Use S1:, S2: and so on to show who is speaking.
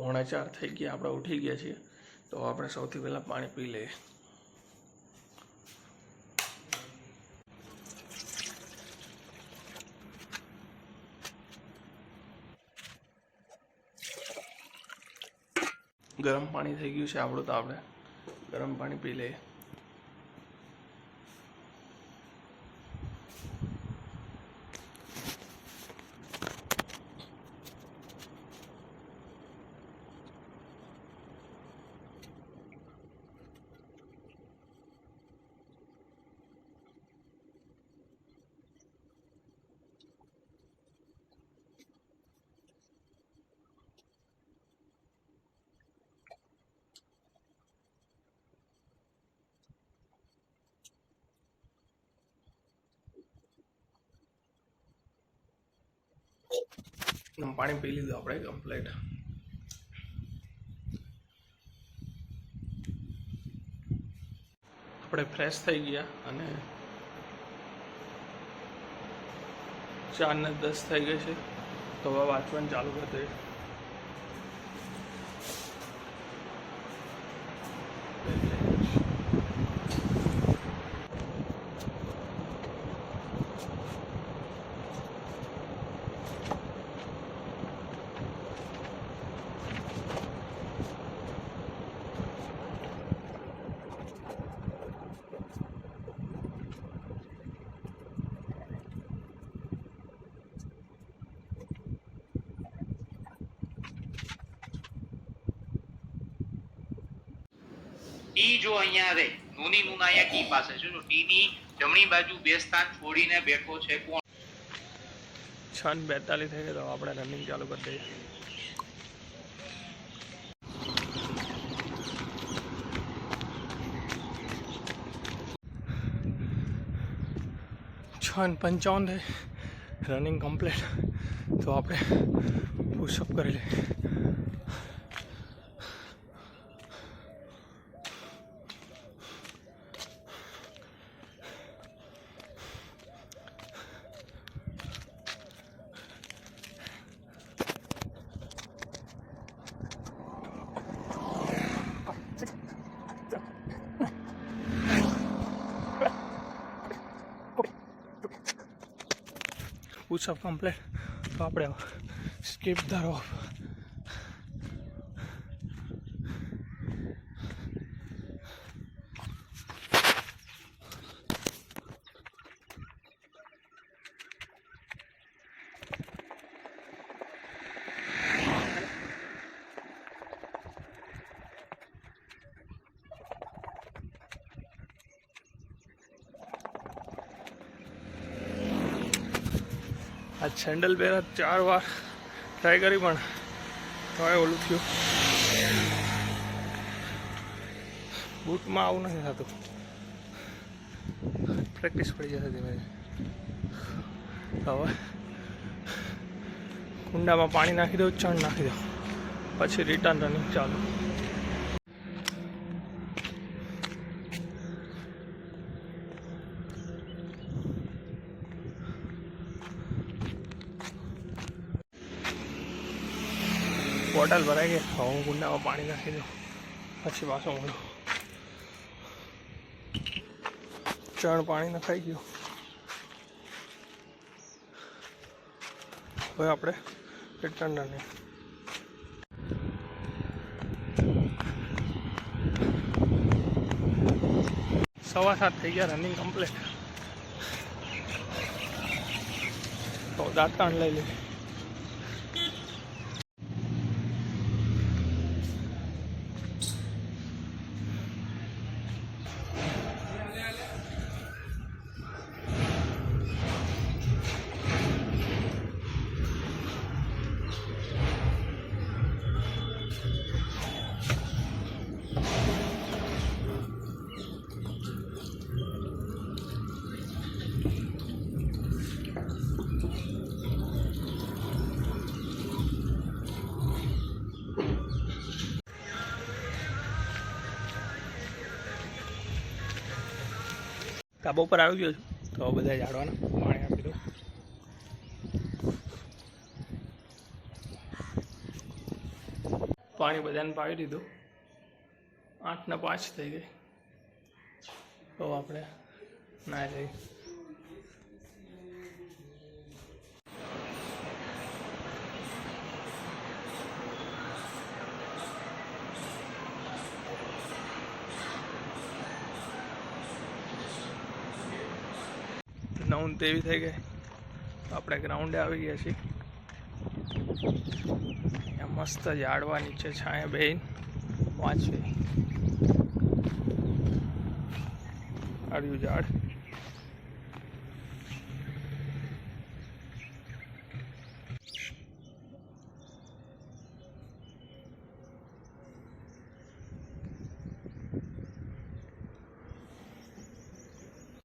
S1: પોણા ચાર થઈ ગયા, આપણે ઉઠી ગયા છીએ. તો આપણે સૌથી પહેલાં પાણી પી લઈએ. ગરમ પાણી થઈ ગયું છે આપણું તો આપણે ગરમ પાણી પી લઈએ. આમ પાણી પી લીધું આપણે કમ્પ્લીટ આપણે ફ્રેશ થઈ ગયા અને ચાર ને દસ થઈ ગઈ છે. તો હવે વાંચવાનું ચાલુ કરી દઈએ.
S2: ટી જો અહીંયા રહે, નોની અહીંયા ટી પાસે છે. જો ટી ની જમણી બાજુ બે સ્થાન છોડીને બેઠો છે, કોણ?
S1: છન બેતાલીસ થઈ ગયો તો આપણે રનિંગ ચાલુ કરી દઈએ. છ પંચાવન થઈ રનિંગ કમ્પ્લીટ તો આપણે પુશઅપ કરી લઈએ. Pushup complete. તો આપણે સ્કીપ ધારો આ સેન્ડલ પહેરા ચાર વાર ટ્રાય કરી પણ હવે ઓલું થયું. બૂટમાં આવું નથી થતું. પ્રેક્ટિસ પડી જશે ધીમે હવે કુંડામાં પાણી નાખી દઉં, ચણ નાખી દઉં. પછી રિટર્ન રનિંગ ચાલુ. બોટલ ભરાઈ ગઈ. હું કુંડામાં પાણી નાખી દઉં. પછી પાછો મળું ચણ પાણી નખાઈ ગયું. હવે આપણે રિટર્ન સવા સાત થઈ ગયા રનિંગ કમ્પ્લીટ તો દાંતણ લઈ લઈએ ધાબા ઉપર આવી ગયો છું. તો બધા ઝાડવાના પાણી આપી દઉં. પાણી બધાને પાવી દીધું. આઠને પાંચ થઈ ગઈ. તો આપણે ના જઈ ગ્રાઉન્ડ તેવી થઈ ગઈ. આપણે ગ્રાઉન્ડે આવી ગયા છીએ. મસ્ત ઝાડવા નીચે છાંય બેન વાંચવી આડ્યું ઝાડ